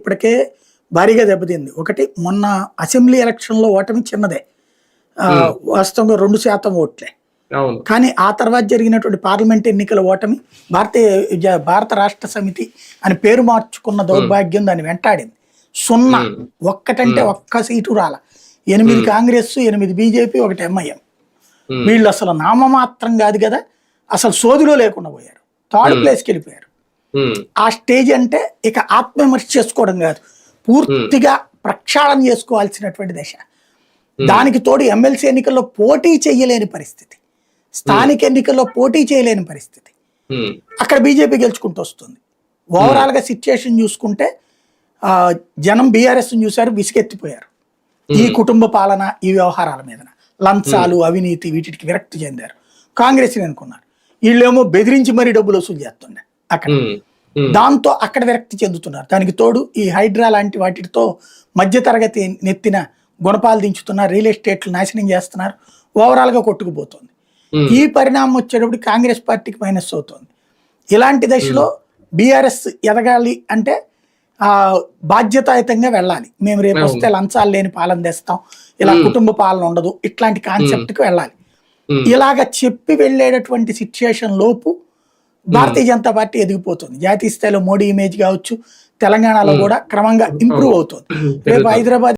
ఇప్పటికే భారీగా దెబ్బతింది. ఒకటి మొన్న అసెంబ్లీ ఎలక్షన్లో ఓటమి చిన్నదే. వాస్తవంగా రెండు శాతం ఓట్లే. కానీ ఆ తర్వాత జరిగినటువంటి పార్లమెంట్ ఎన్నికల ఓటమి భారతీయ భారత రాష్ట్ర సమితి అని పేరు మార్చుకున్న దౌర్భాగ్యం దాన్ని వెంటాడింది. సున్నా. ఒక్కటంటే ఒక్క సీటు రాల. ఎనిమిది కాంగ్రెస్ ఎనిమిది బీజేపీ ఒకటి ఎంఐఎం. వీళ్ళు అసలు నామమాత్రం కాదు కదా అసలు సోదిలో లేకుండా పోయారు. థర్డ్ ప్లేస్కి వెళ్ళిపోయారు. ఆ స్టేజ్ అంటే ఇక ఆత్మవిమర్శ చేసుకోవడం కాదు. పూర్తిగా ప్రక్షాళన చేసుకోవాల్సినటువంటి దశ. దానికి తోడు ఎమ్మెల్సీ ఎన్నికల్లో పోటీ చేయలేని పరిస్థితి. స్థానిక ఎన్నికల్లో పోటీ చేయలేని పరిస్థితి. అక్కడ బీజేపీ గెలుచుకుంటూ వస్తుంది. ఓవరాల్గా సిచ్యుయేషన్ చూసుకుంటే ఆ, జనం బీఆర్ఎస్ చూశారు విసిగెత్తిపోయారు. ఈ కుటుంబ పాలన ఈ వ్యవహారాల మీద లంచాలు అవినీతి వీటికి విరక్తి చెందారు. కాంగ్రెస్ అనుకున్నారు. వీళ్ళేమో బెదిరించి మరీ డబ్బులు వసూలు చేస్తుండే. అక్కడ. దాంతో అక్కడ విరక్తి చెందుతున్నారు. దానికి తోడు ఈ హైడ్రా లాంటి వాటితో మధ్యతరగతి నెత్తిన గుణపాలు దించుతున్నారు రియల్ ఎస్టేట్లు నాశనం చేస్తున్నారు. ఓవరాల్గా కొట్టుకుపోతుంది ఈ పరిణామం వచ్చేటప్పుడు కాంగ్రెస్ పార్టీకి మైనస్ అవుతుంది. ఇలాంటి దశలో బీఆర్ఎస్ ఎదగాలి అంటే ఆ బాధ్యతాయుతంగా వెళ్ళాలి. మేము రేపు వస్తే లంచాలు లేని పాలన తెస్తాం. ఇలా కుటుంబ పాలన ఉండదు. ఇట్లాంటి కాన్సెప్ట్కి వెళ్ళాలి. ఇలాగ చెప్పి వెళ్ళేటటువంటి సిచ్యుయేషన్ లోపు భారతీయ జనతా పార్టీ ఎదిగిపోతుంది. జాతీయ స్థాయిలో మోడీ ఇమేజ్ కావచ్చు తెలంగాణలో కూడా క్రమంగా ఇంప్రూవ్ అవుతుంది. రేపు హైదరాబాద్